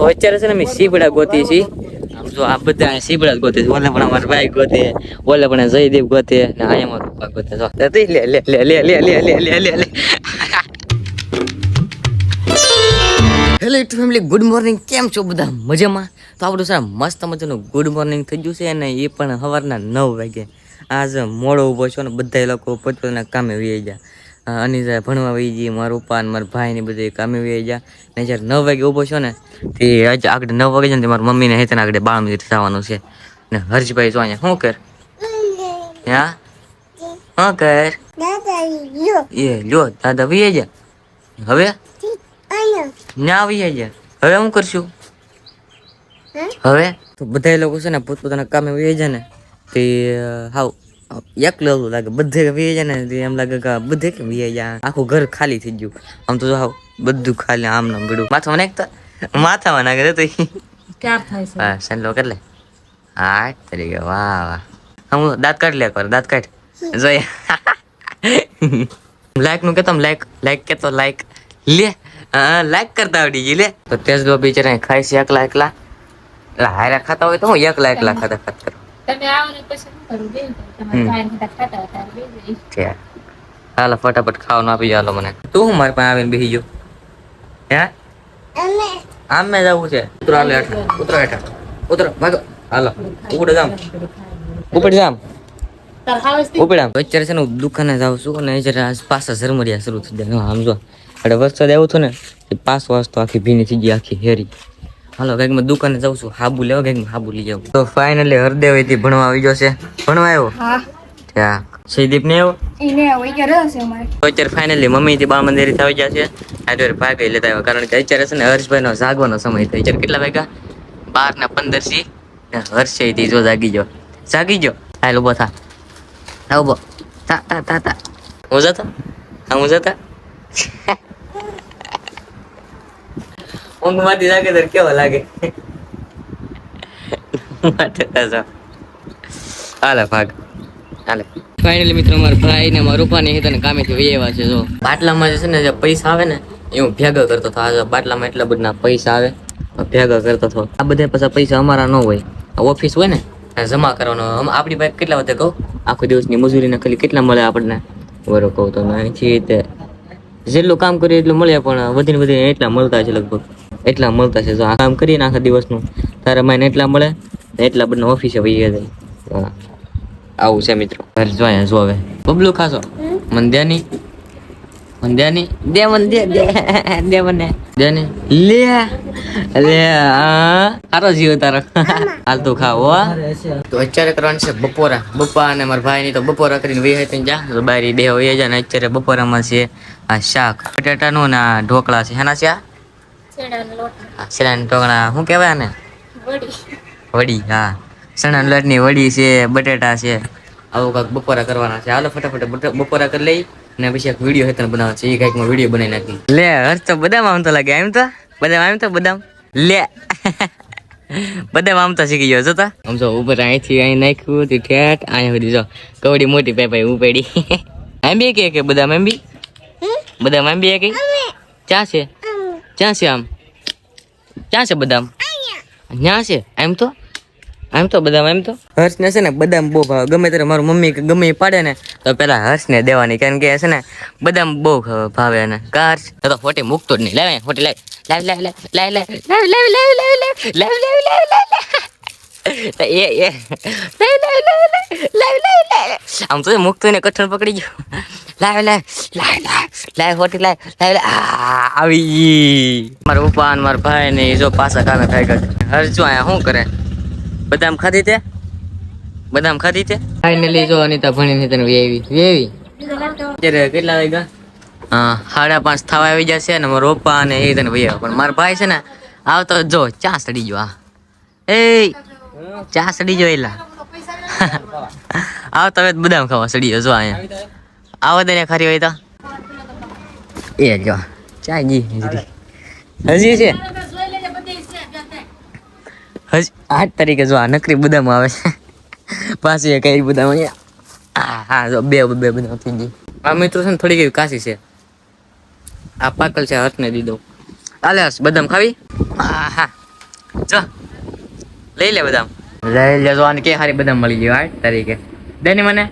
તો છે ને અમે સીબડા ગોતી છીએ. જો આ બધા સીબડા ગોતે ઓલે પણ અમારા ભાઈ ગોતે. ઓલે પણ જયદેવ ગોતે ને અહીંયા અમારા પપ્પા ગોતે. જો લે લે લે લે લે લે લે લે લે લે. Hello it family good morning કેમ છો બધા? મજામાં? તો આપણું સર મસ્ત મજાનું ગુડ મોર્નિંગ થઈ ગયું છે અને એ પણ સવારના નવ વાગે. આજ મોડો ઊભો છો ને બધા લોકો પોતપોતાના કામે વહી ગયા. અનિતા ભણવા વહી જઈએ મારા પપ્પા અને મારા ભાઈ ને બધે કામે વહી ગયા. ને જ્યારે નવ વાગે ઊભો છો ને તે આજે આગળ નવ વાગે છે ને મારા મમ્મીને હેતને આગળ બાળ મિનિટ થવાનું છે. ને હર્ષભાઈ જો અહીંયા શું કર? હા? હા કર? એ લ્યો દાદા વહી જા હવે? ના આવી જા હવે હું કરશું? હવે? તો બધા લોકો છે ને પોતપોતાના કામે વહી જાય ને તે હાવ એકલું એવું લાગે. બધે વીએ જાય ને એમ લાગે કે બધે કે વીએ જાય? આખું ઘર ખાલી થઈ ગયું. આમ તો જો હાવ બધું ખાલી આમ નામ બીડું માથામાં નાખતા માથામાં નાખે તો ક્યાં થાય છે? હા કેટલે લે. હા તરીકે વાહ વાહ. હું દાંત કાઢ લે કર દાંત કાઢ. જોઈએ લાઈક નું કેતો લાઈક લાઈક કેતો લાઈક લે. લાઈક કરતા આવડી ગઈ લે. તો તેજ દો બિચારા ખાય છે એકલા એકલા. હારા ખાતા હોય તો હું એકલા એકલા ખાતા ખાતા તમે આવો ને પછી શું કરું? બે તમારે કાંઈ નહીં ખાતા હતા બે છે. હાલો ફટાફટ ખાવાનું આપી જાલો મને. તું હું મારી પાસે આવીને બેસી ગયો? હે? આમ મેં જવું છે. ઉતરો હાલો હેઠળ. ઉતરો હેઠળ. ઉતરો ભાગો. હાલો. ઉપડે જામ. ઉપડે જામ. અત્યારે છે ને હું દુકાને જાઉં છું અને આજ પાછા ઝરમરિયા શરૂ થઈ જાય આમ જો. એટલે વરસાદ આવ્યો હતો ને પાસ વાસ તો આખી ભીની થઈ ગઈ આખી હેરી. હાલો કંઈક મેં દુકાને જાઉં છું. હાબુ લેવા કંઈક હાબુ લઈ જાઉં તો ફાઇનલી હરદેવથી ભણવા આવી ગયો છે. ભણવા આવ્યો? હા. ત્યાં સહીદીપ ને આવ્યો? અત્યારે ફાઇનલી મમ્મી થી બા મંદિર આવી ગયા છે. અત્યારે ભાગે લેતા આવ્યો. કારણ કે અત્યારે છે ને હર્ષભાઈ નો જાગવાનો સમય થયો અત્યારે કેટલા વાગ્યા? બાર ને પંદરથી. હર્ષથી જો જાગી ગયો. જાગી ગયો? હાલ ઊભો થા. હા ઊભો તા તા તા તા હું જતો? હા હું જતા? ઊંઘમાંથી જાગે ત્યારે કેવો લાગે? માટે હાલે ભાગ. હાલે. ફાઇનલી મિત્રો મારા ભાઈ ને મારા રૂપા ને હેતને કામેથી વહી આવ્યા છે જો. બાટલામાં જે છે ને જે પૈસા આવે ને એ હું ભેગા કરતો હતો. આ બાટલામાં એટલા બધા પૈસા આવે ભેગા કરતો હતો. આ બધા પાછા પૈસા અમારા ન હોય. ઓફિસ હોય ને જમા કરવાનો. આપણી પાસે કેટલા વધે કહું? આખો દિવસની મજૂરીને ખાલી કેટલા મળે આપણને? બરો કહું તો અહીંથી જેટલું કામ કરીએ એટલું મળે પણ વધીને વધીને એટલા મળતા છે લગભગ. એટલા મળતા છે. જો આ કામ કરીએ ને આખા દિવસનું તારા માઈને એટલા મળે એટલા બધા ઓફિસે વહી જાય. હા. આવું છે મિત્રો. ઘર જો અહીંયા જો હવે. બબલું ખાશો? મંદ્યાની મંદ્યાની દે મન દે મને દે ને લે. લે આ સારો જીવ તારો. હાલ તું ખાવ તો અત્યારે કરવાનું છે બપોરા. બપ્પા અને મારા ભાઈ ની તો બપોરા કરીને વે હતી જા. બારી બે હોય જાય ને અત્યારે બપોરામાં છે આ શાક. બટાટાનું ને આ ઢોકળા છે. હેના છે આ? શેણાનો શેણાના ઢોકળા. શું કહેવાય આને? વડી. વડી હા. ચણા લોટની વડી છે બટેટા છે. આવું કાંઈક બપોરા કરવાના છે. હાલો ફટાફટ બપોરા કરી લઈ અને પછી એક વીડિયો હેતન બનાવવાનો છે. એ માં વીડિયો બનાવી નાખી. લે હર્ષ તો બદામ આમ તો લાગે. એમ તો? બદામ આમ તો બદામ? લે. બધા આમ તો શીખી ગયો જોતા આમ જો ઉપર અહીંથી અહીં નાખ્યું તે ઠેઠ અહીંયા સુધી જો. કવડી મોટી પાઈ ઉપાડી. એમ બી કે કે બધા એમ બી બદામ એમ બી કે? ચા છે? ક્યાં છે આમ ક્યાં છે બદામ ક્યાં છે એમ તો એમ તો બદામ એમ તો હર્ષને છે ને બદામ બહુ ભાવે ગમે ત્યારે મારું મમ્મી કે ગમે પાડે ને તો પેલા હર્ષને દેવાની કારણ કે છે ને બદામ બહુ ભાવે અને કાર તો ફોટી મૂકતો જ નહીં લાવે ફોટી લાવી લાવી લાવી લાવી લાવી લાવી લાવી લાવી લાવ લાવી લાવી લાવી લાવ એ એ લાવ લાવ લાવ લાવ આમ તો મૂકતો ને કઠણ પકડી ગયો લાવ લાવ લાવ લાવ લાવ હોટી લાવ લાવ આવી મારા પપ્પા અને મારા ભાઈ ને જો પાછા કામે ખાઈ ગયા હર્ષ જો અહીંયા શું કરે બદામ ખાધી તે બદામ ખાધી તે ફાઇનલી જો અનિતા ભણીને તને વેવી વેવી અત્યારે કેટલા વાગ્યા હા સાડા પાંચ થવા આવી જશે ને મારા પપ્પા અને એ તને ભાઈ પણ મારા ભાઈ છે ને આવતો જો ચા સડી ગયો આ એ ચા સડી ગયો આવો તમે બદામ ખાવા સડી જો અહીંયા. આવો તને ખરી હોય તો. એ જો ચા જી હજી છે? હજી આઠ તારીખે જો આ નકરી બદામ આવે છે. પાછી કઈ બદામ અહીંયા. હા જો બે બે બદામ થઈ ગઈ. આ મિત્રો છે ને થોડી એવી કાશી છે. આ પાકલ છે, હાથને દીધો. આલે બદામ ખાવી? હા હા જો. લઈ લે બધા લઈ લેજો અને કે હારી બધા મળી ગયો આઠ તારીખે દે ને મને.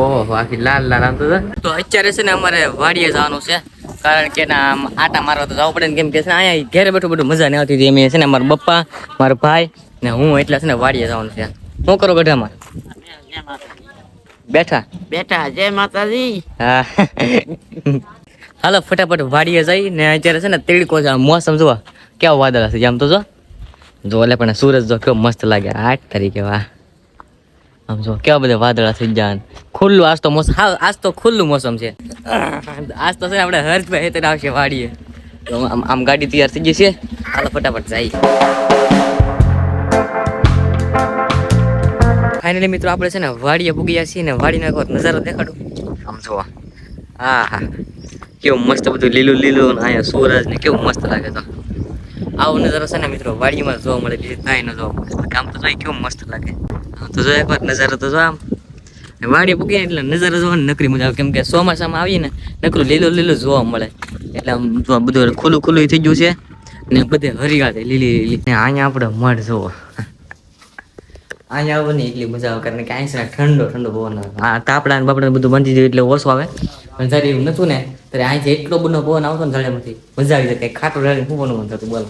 ઓહો આખી લાલ લાલ આમ તો અત્યારે છે ને અમારે વાડીએ જવાનું છે કારણ કે ના આટા મારવા તો જવું પડે ને કેમ કે છે અહીંયા ઘેરે બેઠું બધું મજા નહીં આવતી હતી. એમ છે ને મારા પપ્પા મારો ભાઈ ને હું એટલે છે ને વાડીએ જવાનું છે. શું કરો ગઢામાં બેઠા. બેઠા જય માતાજી. હા. હાલો ફટાફટ વાડીએ જઈ ને અત્યારે છે ને તેડકો છે મોસમ જોવા કેવા વાદળ હશે આમ તો જો. જો એટલે પણ સૂરજ જો કેવો મસ્ત લાગે. આઠ તરીકે વાહ. આમ જો કેવા બધા વાદળા થઈ જાય ખુલ્લું આજ તો મોસમ હા, આજ તો ખુલ્લું મોસમ છે. આજ તો છે આપણે હર્ષભાઈ હેતર આવશે વાડીએ. આમ આમ ગાડી તૈયાર થઈ છે. હાલો ફટાફટ જાય ફાઇનલી મિત્રો આપણે છે ને વાડીએ પૂગ્યા છીએ ને વાડીનો એક નજારો દેખાડું. આમ જો. હા હા કેવું મસ્ત બધું લીલું લીલું ને અહીંયા સૂરજ ને કેવું મસ્ત લાગે તો. આવો નજારો છે ને મિત્રો, વાડીમાં જોવા મળે, બીજી કાંઈ ન જોવા મળે. કામ તો જોઈ કેવું મસ્ત લાગે. તો જો એકવાર નજારો તો જો આમ. વાડી પૂગી એટલે નજારો જોવાની નકરી મજા આવે. કેમ કે ચોમાસામાં આવીએ ને નકરું લીલું લીલું જોવા મળે. એટલે આમ બધું ખુલ્લું ખુલ્લું થઈ ગયું છે. ને બધે હરિયાળી, લીલી લીલી. ને અહીંયા આપણે મઢ જોવો. અહીંયા આવો ને એટલી મજા આવે, કારણ કે અહીંયા છે ઠંડો ઠંડો પવન આવે. આ તાપડા બાપડા બધું બંધી જાય એટલે ઓછો આવે. પણ જ્યારે એવું નતું ને, ત્યારે અહીંથી એટલો બધો પવન આવતો ને જાળેમાંથી મજા આવી જાય. ખાટું ડાળીને શું મન થતું, બોલો.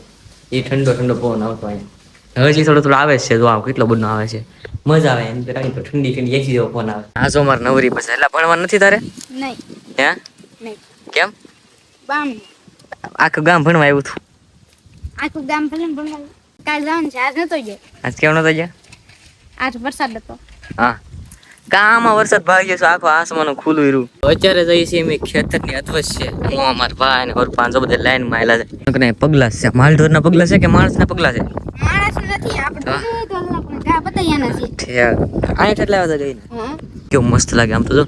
એ ઠંડો ઠંડો પવન આવતો અહીંયા હજી થોડો થોડો આવે છે જો આમ કેટલો બધો આવે છે. મજા આવે એમ તો તો ઠંડી ઠંડી એસી જેવો પવન આવે. આ જો મારે નવરી પછી એટલે ભણવા નથી તારે? નહીં. હે? નહીં. કેમ? બામ. આખું ગામ ભણવા આવ્યું હતું આખું ગામ ભણવા ભણવા કાલ જવાનું છે. આજ નતો જાય આજ કેમ નતો ગયા? આજ વરસાદ હતો. હા. ગામમાં વરસાદ ભાગ્યો છે આખો આસમાનો ખુલ્લું હીરું અત્યારે જઈએ છીએ અમે ખેતરની અધવશ છે હું અમારા ભાઈ ને ઓર પાંચસો બધા લાઈનમાં આયેલા છે. પગલા છે માલઢોરના પગલા છે કે માણસના પગલા છે? માણસ નથી આપણે હા. તો પણ ગા બતાયાના છે. કેવું મસ્ત લાગે આમ તો જો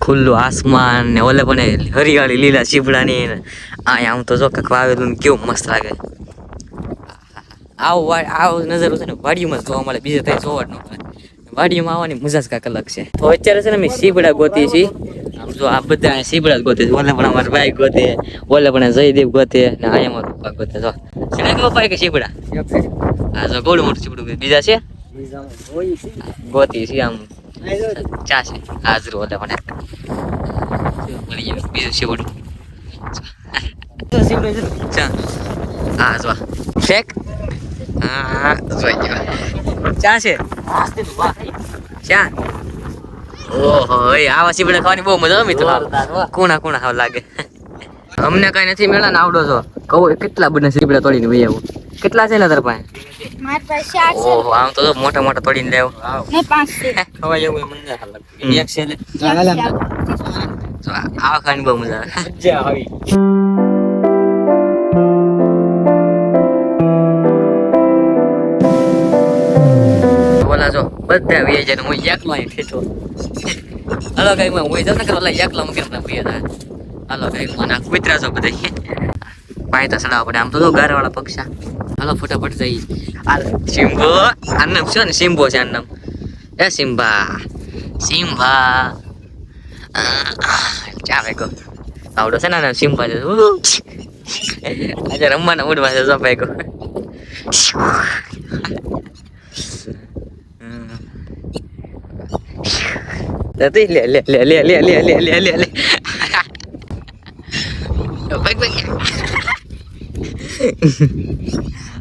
ખુલ્લું આસમાન ને ઓલે પણ હરિયાળી લીલા ચીપડાની આ આમ તો જો કંઈક વાવેલું ને કેવું મસ્ત લાગે. આવો આવો નજર છે ને વાડીમાં જ જોવા મળે બીજે કઈ જોવા જ ન મળે. વાડીમાં આવવાની મજા જ કાંઈક અલગ છે. તો અત્યારે છે ને અમે સીબડા ગોતી છીએ. આમ જો આ બધા સીપડા જ ગોતે છે. ઓલે પણ અમારા ભાઈ ગોતે ઓલે પણ જયદેવ ગોતે ને અહીંયા મારો પપ્પા ગોતે. જો. છે કે પપ્પા કે સીબડા હા જો ગોળું મોટું સીબડું બીજા છે? ગોતી છે આમ. ચા છે. હાજરું ઓલે પણ બીજું સીબડું હા જો. શેક? હા જોઈ ગયો. ચા છે? ચા ઓહો આવા સીપડા ખાવાની બહુ મજા આવે મિત્રો. કોણા કોણા ખાવા લાગે. અમને કઈ નથી મેળા ને આવડો છો. કહો કેટલા બધા સીપડા તોડીને વહી આવું? કેટલા છે ને તાર પાસે? ઓહો આમ તો મોટા મોટા તોડીને લેવો. ને ખવાય એવું એક છે આવા ખાવાની બહુ મજા આવે. બધા વે જાય હું એકલો અહીં ઠેઠો. હાલો કઈ હું જાઉં ને ઓલા એકલા હું કેમ ના પીએ તા. હાલો કઈ મને આ કૂતરા છો બધા. પાણી તો ચડાવવા પડે. આમ તો જો ગાર વાળા પક્ષા. હાલો, ફટાફટ જઈ હાલ સિમ્બો આનમ નામ શું ને? સિમ્બો છે આનું નામ. એ સિમ્બા સિમ્બા ચાલે ગો આવડો છે ને સિમ્બા છે. આજે રમવાના મૂડમાં છે ભાઈ ગો Tadi le le le le le le le le le le. Baik baik.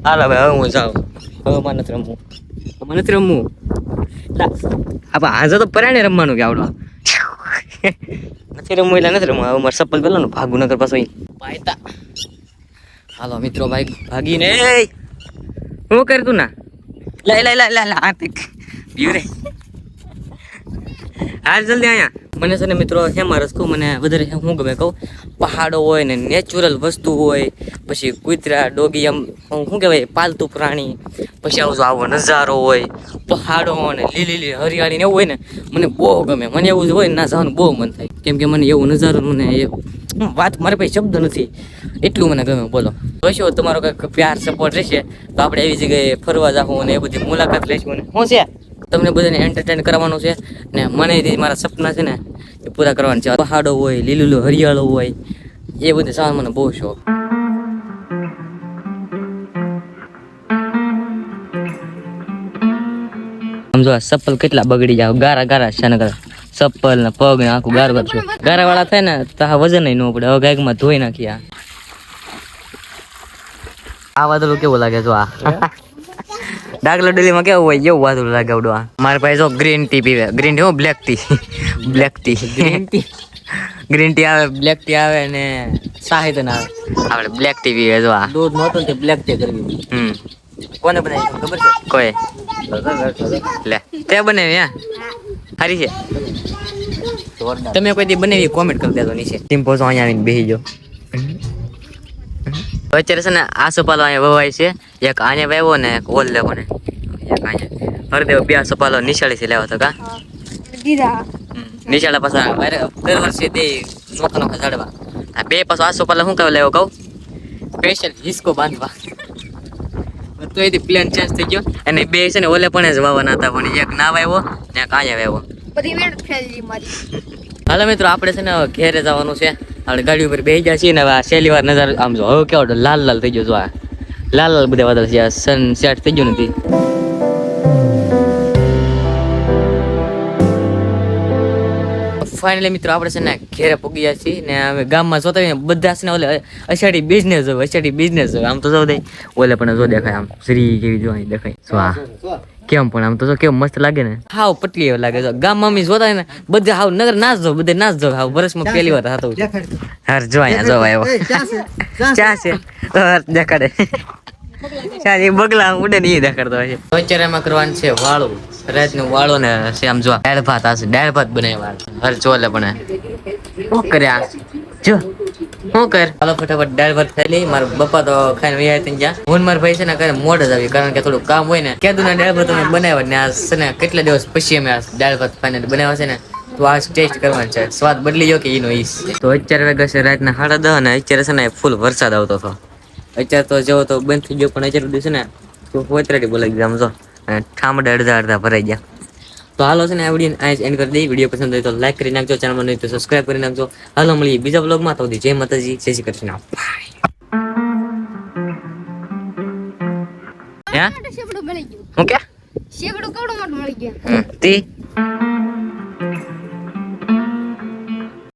Alah ભાઈ હું જાઉં હવે મને નથી રમવું મને નથી રમવું લા આપણે આજે તો પરાણે રમવાનું કે આવડો નથી રમવું એટલે નથી રમવું હવે મારે સપલ પેલો ને ભાગુનગર પાછો ઈ. પાયતા હાલો મિત્રો ભાઈ ભાગીને હું કર તું ના લા લા લા લા લા બીવરે હાલ જલ્દી અહીંયા મને છે ને મિત્રો હેમાં રસ કહું મને વધારે હું ગમે કહું. પહાડો હોય ને નેચરલ વસ્તુ હોય, પછી કૂતરા, ડોગી આમ શું કહેવાય, પાલતુ પ્રાણી, પછી આવું આવો નજારો હોય, પહાડો ને લીલી લીલી હરિયાળી ને એવું હોય ને, મને બહુ ગમે. મને એવું હોય ને જવાનું બહુ મન થાય. કેમ કે મને એવું નજારો મને એ વાત મારી પાસે શબ્દ નથી. એટલું મને ગમે, બોલો. જોશો તમારો કંઈક પ્યાર સપોર્ટ રહેશે? તો આપણે એવી જગ્યાએ ફરવા જાવું અને એ બધી મુલાકાત લઈશું ને. શું છે? તમને બધાને એન્ટરટેન કરવાનું છે ને મને જે મારા સપના છે ને એ પૂરા કરવાના છે. પહાડો હોય લીલું હરિયાળો હોય, એ બધું સાવ મને બહુ શોખ. સમજો આ સપ્પલ કેટલા બગડી જાવ ગારા ગારા છે ને સપ્પલ ને પગ ને આખું ગાર કરશો ગારા વાળા થાય ને તો આ વજન ન પડે. હવે ગાયકમાં ધોઈ નાખી આ. વાદળો કેવું લાગે જો આ? ડાકલા ડોલીમાં કેવું હોય એવું વાતું લાગે આવડું આ? મારા પાસે જો ગ્રીન ટી પીવે. ગ્રીન ટી હું black tea black tea green tea green tea આવે બ્લેક ટી આવે ને સાહિત્ય ના આવે. આપણે બ્લેક ટી પીવે જો આ. દૂધ નહોતું તે બ્લેક ટી કરવી હમ. કોને બનાવી ખબર છે? કોઈ. લે. તે બનાવી હા સારી છે. તમે કોઈ દી બનાવી કોમેન્ટ કરી દેજો નીચે. ટીમ પોસો અહીંયા આવીને બેસી જો અત્યારે છે ને આસોપાલો અહીંયા વવાય છે. એક આને વાવ્યો ને એક ઓલ લેવો ને હરદેવ બે આસોપાલો નિશાળીથી લેવા તો કા? દીધા. નિશાળા પાછા દર વર્ષે તે નોખા નોખા ઝાડવા આ બે પાછો આસોપાલો શું કહે લેવો કહું? સ્પેશિયલ હિસ્કો બાંધવા. તો એથી પ્લેન ચેન્જ થઈ ગયો. અને બે છે ને ઓલે પણ જ વાવવાના હતા પણ એક ના વાવ્યો ને એક આયા વાવ્યો. બધી ફેલી મારી. હાલો મિત્રો આપણે છે ને ઘેરે જવાનું છે. આપણે ગાડી ઉપર બેસી ગયા છીએ ને હવે આ છેલ્લી વાર નજર આમ જો હવે કેવો લાલ લાલ થઈ ગયો જો આ. લાલ લાલ બધા વાદળ છે આ સન સેટ થઈ ગયું નથી. ફાઇનલી મિત્રો આપણે છે ને ઘેરે પગી ગયા છીએ ને અમે ગામમાં જોતા હોઈએ બધા છે ને ઓલે અષાઢી બિઝનેસ હોય અષાઢી બિઝનેસ હોય. આમ તો જો દે ઓલે પણ જો દેખાય આમ શ્રી કેવી જો અહીં દેખાય. જો આ કેમ પણ આમ તો જો કેમ મસ્ત લાગે ને. હાવ પટલી એવું લાગે જો ગામમાં અમે જોતા હોય ને બધા હાવ નગર નાચ જો બધા નાચ જો હાવ વર્ષમાં પહેલી વાર થતો હાર જો અહીંયા જો આવ્યો ચા છે? દેખાડે. ચા બગલા ઉડે ને એ દેખાડતો હોય છે. કરવાનું છે વાળું. રાતનું વાળો ને આમ જો દાળ ભાત આ દાળ ભાત બનાવ્યા હર ચોલે પણ શું કર્યા જો. શું કર? હાલો ફટાફટ દાળ ભાત ખાઈ લઈ. મારા પપ્પા તો ખાઈને વૈયા ત્યાં. જ્યાં હું મારા ભાઈ છે ને કરે મોડ જ આવી કારણ કે થોડું કામ હોય ને. કેદું ના દાળ ભાત અમે બનાવ્યા ને આ છે ને કેટલા દિવસ પછી અમે આ દાળ ભાત ફાઇનલ બનાવ્યા છે ને, તો આ ટેસ્ટ કરવાનું છે. સ્વાદ બદલી ગયો કે એનો ઈસ તો અત્યારે વાગ્યા છે રાતના સાડા દસ અને અત્યારે છે ને ફૂલ વરસાદ આવતો હતો. અત્યારે તો જેવો તો બંધ થઈ ગયો પણ અત્યારે સુધી છે ને પોતરાટી બોલાવી દીધા આમ જો. અને ઠામડા અડધા અડધા ભરાઈ ગયા. તો હાલો છે ને આ વીડિયો અહીં એન્ડ કરી દઈ વીડિયો પસંદ હોય તો લાઈક કરી નાખજો ચેનલમાં નહીં તો સબસ્ક્રાઇબ કરી નાખજો. હાલો મળીએ બીજા બ્લોગમાં તો જય માતાજી જય શ્રી કૃષ્ણ. હે? હું કે શેકડું કવડું મોટું મળી ગયું. તી?